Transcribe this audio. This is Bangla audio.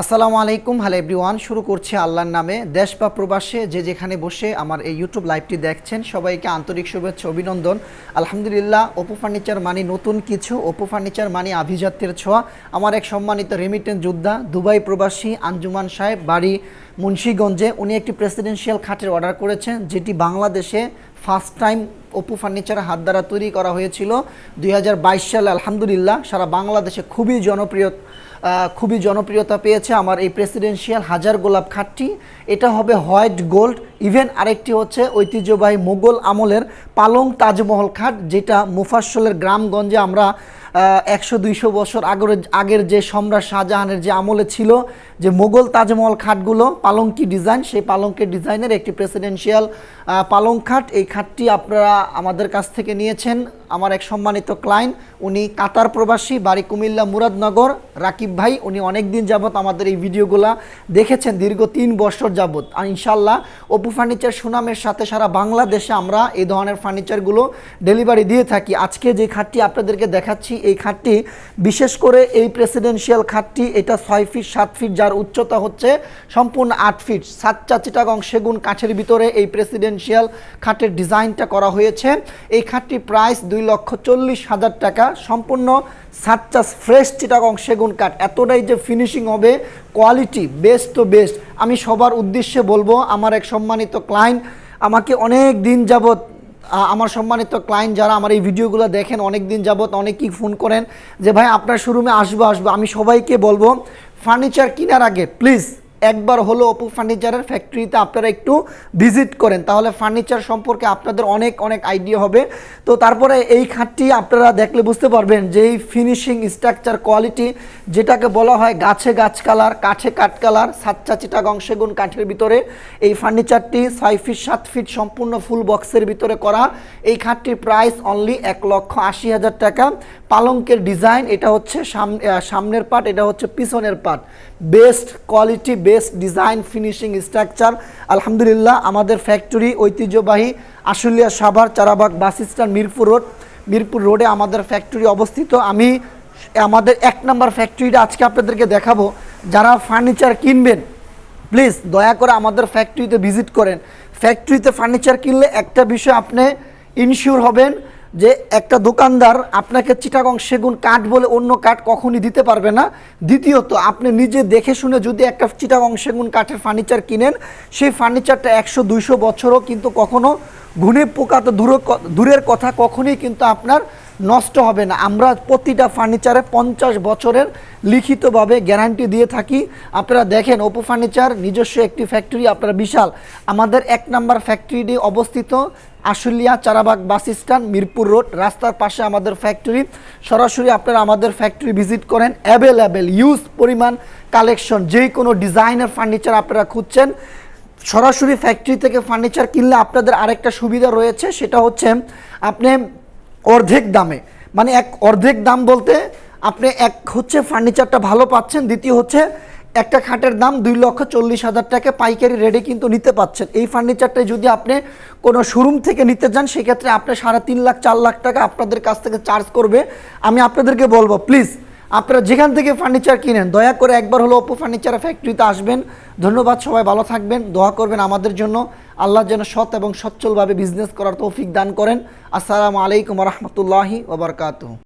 আসসালামু আলাইকুম, হ্যালো এভরিওয়ান। শুরু করছি আল্লাহর নামে। দেশ বা প্রবাসে যে যেখানে বসে আমার এই ইউটিউব লাইভটি দেখছেন, সবাইকে আন্তরিক শুভেচ্ছা, অভিনন্দন। আলহামদুলিল্লাহ ওপো ফার্নিচার মানি নতুন কিছু ওপো ফার্নিচার মানি আভিজাত্যের ছোঁয়া। আমার এক সম্মানিত রেমিটেন্স যোদ্ধা, দুবাই প্রবাসী আঞ্জুমান সাহেব, বাড়ি মুন্সীগঞ্জে। উনি একটি প্রেসিডেন্সিয়াল খাটের অর্ডার করেছেন, যেটি বাংলাদেশে ফার্স্ট টাইম অপু ফার্নিচার হাত দ্বারা তৈরি করা হয়েছিল। দুই হাজার বাইশ সালে আলহামদুলিল্লাহ সারা বাংলাদেশে খুবই জনপ্রিয় খুবই জনপ্রিয়তা পেয়েছে আমার এই প্রেসিডেন্সিয়াল হাজার গোলাপ খাটটি। এটা হবে হোয়াইট গোল্ড। ইভেন আরেকটি হচ্ছে ঐতিহ্যবাহী মোগল আমলের পালং তাজমহল খাট, যেটা মুফাসলের গ্রামগঞ্জে আমরা একশো দুইশো বছর আগের আগের যে সম্রাট শাহজাহানের যে আমলে ছিল, যে মোগল তাজমহল খাটগুলো পালঙ্কি ডিজাইন, সেই পালঙ্কি ডিজাইনের একটি প্রেসিডেন্সিয়াল পালং খাট এই খাটটি আপনারা আমাদের কাছ থেকে নিয়েছেন। আমার এক সম্মানিত ক্লায়েন্ট উনি কাতার প্রবাসী, বাড়ি কুমিল্লা মুরাদনগর। রাকিব ভাই, উনি অনেক দিন যাবত আমাদের এই ভিডিওগুলা দেখেছেন, দীর্ঘ তিন বছর যাবত আর ইনশাল্লাহ অপু ফার্নিচার সুনামের সাথে সারা বাংলাদেশে আমরা এই ধরনের ফার্নিচারগুলো ডেলিভারি দিয়ে থাকি। আজকে যে খাটটি আপনাদেরকে দেখাচ্ছি, এই খাটটি বিশেষ করে এই প্রেসিডেন্সিয়াল খাটটি এটা ছয় ফিট সাত ফিট যার উচ্চতা হচ্ছে সম্পূর্ণ আট ফিট সাতটা চিটাগং সেগুন কাঠের ভিতরে এই প্রেসিডেন্সিয়াল খাটের ডিজাইনটা করা হয়েছে। এই খাটটি প্রাইস দুই লক্ষ চল্লিশ হাজার টাকা। সম্পূর্ণ সাতটা ফ্রেশ চিটাগং সেগুন কাঠ। এতটাই যে ফিনিশিং হবে কোয়ালিটি বেস্ট তো বেস্ট আমি সবার উদ্দেশ্যে বলব, আমার এক সম্মানিত ক্লায়েন্ট আমাকে অনেক দিন যাবত আমার সম্মানিত ক্লায়েন্ট যারা আমার এই ভিডিওগুলো দেখেন, অনেক দিন যাবত অনেকেই ফোন করেন যে, ভাই, আপনার শোরুমে আসব আসব। আমি সবাইকে বলব ফার্নিচার কেনার আগে প্লিজ একবার হলো অপু ফার্নিচারের ফ্যাক্টরিতে আপনারা একটু ভিজিট করেন। তাহলে ফার্নিচার সম্পর্কে আপনাদের অনেক অনেক আইডিয়া হবে। তো তারপরে এই খাটটি আপনারা দেখলে বুঝতে পারবেন যে এই ফিনিশিং স্ট্রাকচার কোয়ালিটি যেটাকে বলা হয় গাছে গাছ কালার কাঠে কাঠ কালার সাতচা চিটাগং সেগুন কাঠের ভিতরে। এই ফার্নিচারটি ছয় ফিট সাত ফিট সম্পূর্ণ ফুল বক্সের ভিতরে করা। এই খাটটির প্রাইস অনলি এক লক্ষ আশি হাজার টাকা। পালঙ্কের ডিজাইন এটা হচ্ছে সাম- সামনের পার্ট এটা হচ্ছে পিছনের part best quality best design finishing structure আলহামদুলিল্লাহ আমাদের ফ্যাক্টরি ঐতিহ্যবাহী Ashulia Savar Charabag bus stand Mirpur road, Mirpur রোডে আমাদের ফ্যাক্টরি অবস্থিত। আমি আমাদের এক নম্বর ফ্যাক্টরিটা আজকে আপনাদেরকে দেখাবো। যারা ফার্নিচার কিনবেন প্লিজ দয়া করে আমাদের ফ্যাক্টরিতে ভিজিট করেন। ফ্যাক্টরিতে ফার্নিচার কিনলে একটা বিষয় আপনি ইনশিওর হবেন যে একটা দোকানদার আপনাকে চিটাগং সেগুন কাঠ বলে অন্য কাঠ কখনই দিতে পারবে না। দ্বিতীয়ত, আপনি নিজে দেখে শুনে যদি একটা চিটাগং সেগুন কাঠের ফার্নিচার কিনেন, সেই ফার্নিচারটা একশো, দুইশো বছরও কিন্তু কখনো ঘুনে পোকা তো দূর দূরের কথা কখনই কিন্তু আপনার নষ্ট হবে না। আমরা প্রতিটা ফার্নিচারে পঞ্চাশ বছরের লিখিতভাবে গ্যারান্টি দিয়ে থাকি। আপনারা দেখেন ওপো ফার্নিচার নিজস্ব একটি ফ্যাক্টরি আপনারা বিশাল। আমাদের এক নাম্বার ফ্যাক্টরিটি অবস্থিত Ashulia Charabag bus stand, Mirpur road. রাস্তার পাশে আমাদের ফ্যাক্টরি সরাসরি আপনারা আমাদের ফ্যাক্টরি ভিজিট করেন। অ্যাভেলেবেল ইউজ পরিমাণ কালেকশন যে কোনো ডিজাইনের ফার্নিচার আপনারা খুঁজছেন। সরাসরি ফ্যাক্টরি থেকে ফার্নিচার কিনলে আপনাদের আরেকটা সুবিধা রয়েছে, সেটা হচ্ছে আপনি অর্ধেক দামে। মানে এক অর্ধেক দাম বলতে আপনি এক হচ্ছে ফার্নিচারটা ভালো পাচ্ছেন, দ্বিতীয় হচ্ছে একটা খাটের দাম দুই লক্ষ চল্লিশ হাজার টাকা পাইকারি রেটে কিন্তু নিতে পাচ্ছেন। এই ফার্নিচারটা যদি আপনি কোনো শোরুম থেকে নিতে যান, সেক্ষেত্রে আপনি সাড়ে তিন লাখ, চার লাখ টাকা আপনাদের কাছ থেকে চার্জ করবে। আমি আপনাদেরকে বলব প্লিজ আপনারা যেখান থেকে ফার্নিচার কিনেন, দয়া করে একবার হলো অপো ফার্নিচার ফ্যাক্টরিতে আসবেন। ধন্যবাদ, সবাই ভালো থাকবেন। দোয়া করবেন আমাদের জন্য। আল্লাহ যেন সৎ এবং সচ্ছলভাবে বিজনেস করার তৌফিক দান করেন। আসসালামু আলাইকুম রহমতুল্লাহি ওবরকাতু